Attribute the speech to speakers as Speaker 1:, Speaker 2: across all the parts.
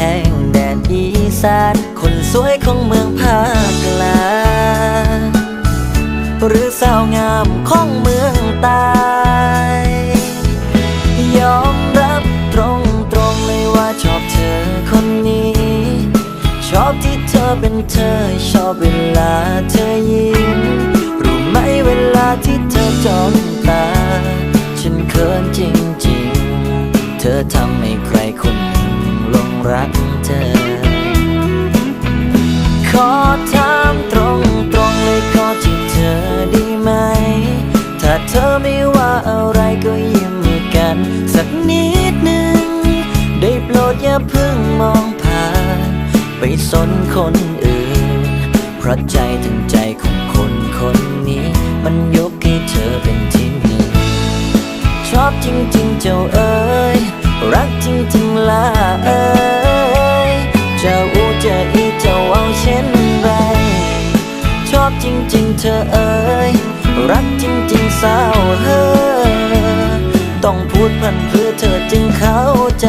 Speaker 1: ทำแพงแดนอีสานคนสวยของเมืองภาคกลางหรือสาวงามของเมืองใต้ยอมรับตรงตรงๆเลยว่าชอบเธอคนนี้ ชอบที่เธอเป็นเธอ ชอบเวลาเธอยิ้มรู้ไหมเวลาที่เธอจ้องตา ฉันเขินจริง ๆ เธอทำให้ใครคน รักเธอ ขอถามตรงตรงๆเลยขอจีบเธอได้ไหม ถ้าเธอไม่ว่าอะไรก็ยิ้มกัน สักนิดหนึ่ง ได้โปรดอย่าเพิ่งมองผ่าน ไปสนคนอื่น เพราะใจถึงใจของคนคนนี้ มันยกให้เธอเป็นที่หนึ่งชอบจริงๆเจ้าเอ๋ย รักจริงๆล่ะเอ้ยเจ้าอูเจะอีเจ้าเอาเช่นไร ชอบจริงๆเธอเอ้ยรักจริงๆสาวเฮ้อต้องพูดพันเพื่อเธอจึงเข้าใจ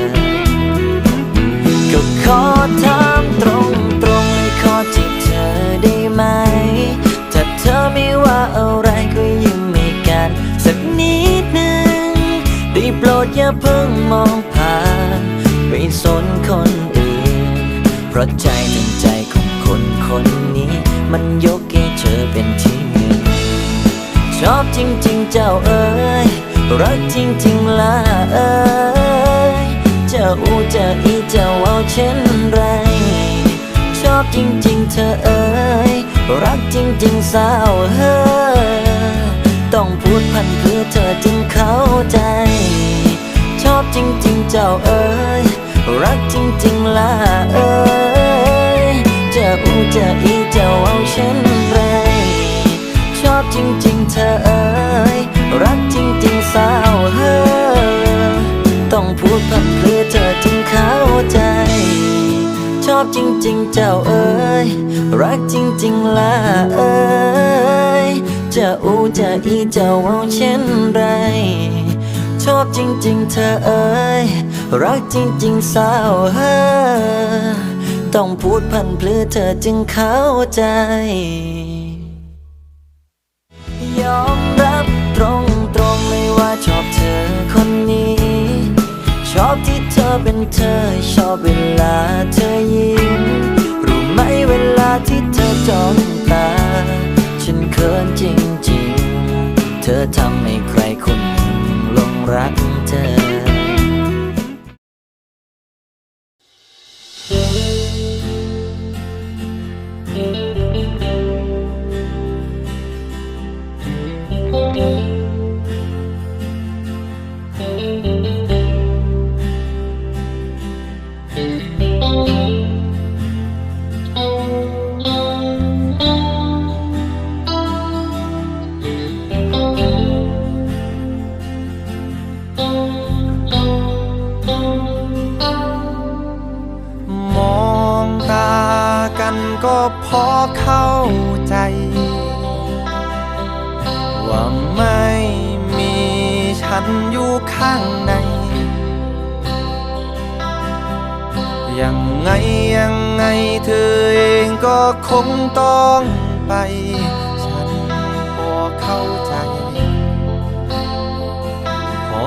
Speaker 1: อถามตรงตรงๆเลยขอจีบเธอได้ไหม ถ้าเธอไม่ว่าอะไรก็ยิ้มให้กัน สักนิดหนึ่งได้โปรดอย่าเพิ่งมองผ่านไปสนคนอื่น เพราะใจถึงใจของคนคนนี้ มันยกให้เธอเป็นที่หนึ่งชอบจริง ๆ เจ้าเอ๋ยรักจริง ๆ ล่ะเอ๋ย จ้าอูเจ้าอีเจ้าเอาเช่นไร ชอบจริงๆเธอเอ๋ยรักจริงๆสาวเฮ้อต้องพูดพันเพื่อเธอจึงเข้าใจ ชอบจริงๆเจ้าเอ๋ยรักจริงๆล่ะเอ๋ยเจ้าอูเจ้าอีเจ้าเอาเช่นไร ชอบจริงๆเธอเอ๋ยรักจริงๆสาวเฮ้อต้องพูดพัน จริงเจ้าเอ๋ยรักจริงๆล่ะเอ๋ยจะอูจะอีเจ้าเอาเช่นไรชอบจริงๆเธอเอ๋ยรักจริงๆสาวเฮ้อต้องพูดพันเพื่อเธอจึงเข้าใจ ยอมรับตรงตรงเลยว่าชอบเธอคนนี้ ชอบที่เธอเป็นเธอ ชอบเวลาเธอยิ้ม ธอทำให้ใครคนหนึ่งลงรักเธอ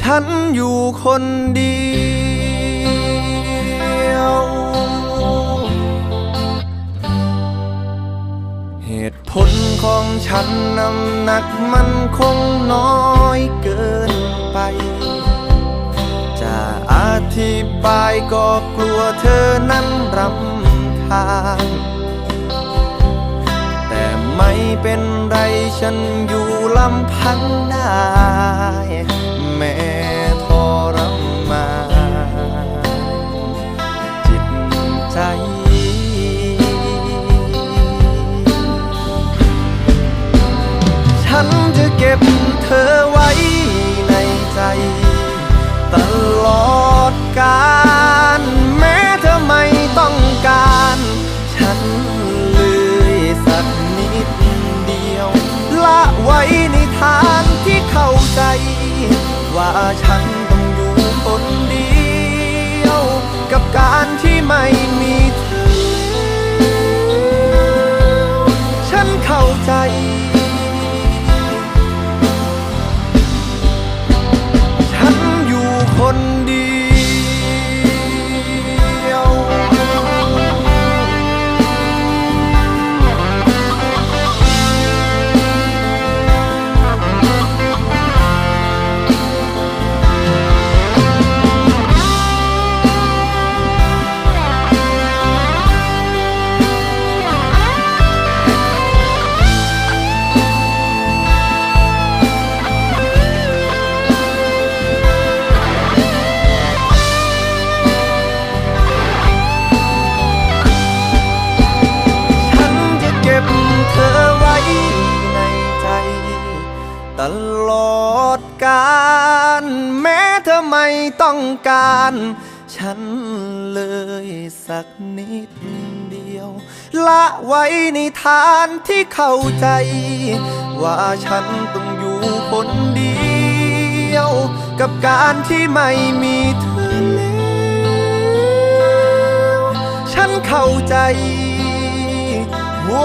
Speaker 2: ฉันอยู่คนเดียว เหตุผลของฉันน้ำหนักมันคงน้อยเกินไป จะอธิบายก็กลัวเธอนั้นรำคาญแต่ไม่เป็นไรฉันอยู่ลำพังได้ แสักนิดเดียว ละไว้ในฐานที่เข้าใจ ว่าฉันต้องอยู่คนเดียว กับการที่ไม่มีเธอแล้ว ฉันเข้าใจโอ้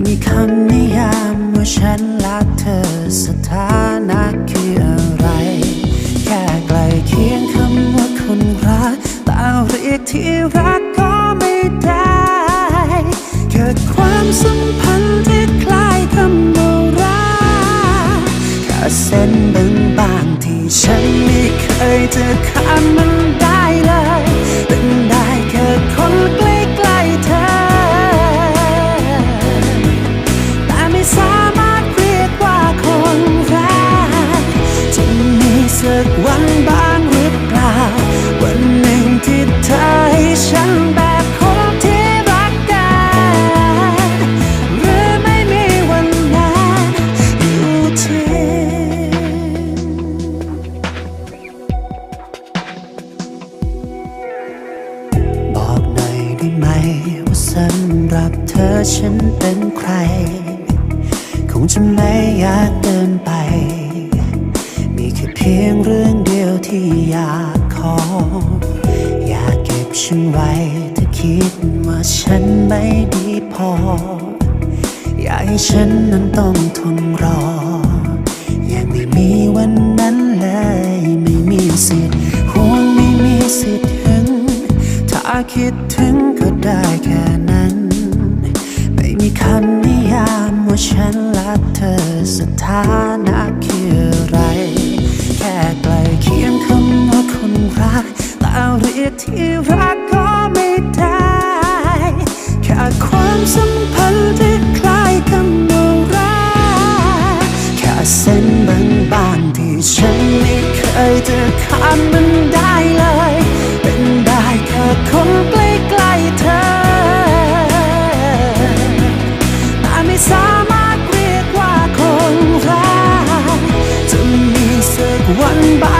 Speaker 3: ม่มีคำนิยามว่าฉันรักเธอสถานะคืออะไร แค่ใกล้เคียงคำว่าคนรักแต่เรียกที่รักก็ไม่ได้ เกิดความสัมพันธ์ที่คล้ายคำว่ารักแค่เส้นบางๆที่ฉันไม่เคยจะับเธอฉันเป็นใคร คงจะไม่อยากเดินไป มีแค่เพียงเรื่องเดียวที่อยากขอ อยากเก็บฉันไว้ถ้าคิดว่าฉันไม่ดีพอ อยากให้ฉันนั้นต้องทนรอ ยังไม่มีวันนั้นเลยไม่มีสิทธิ์ห่วงไม่มีสิทธิ์ถึงถ้าคิดถึงก็ได้แค่ ว่าฉันรักเธอสถานะคืออะไร แค่ใกลเคียงคำว่าคนรักแต่เรียกที่รักก็ไม่ได้แค่ความสัมพันธ์ที่คล้ายคำว่ารักแค่เส้นบางๆที่ฉันไม่เคยจะข้ามมันได้เลย สัก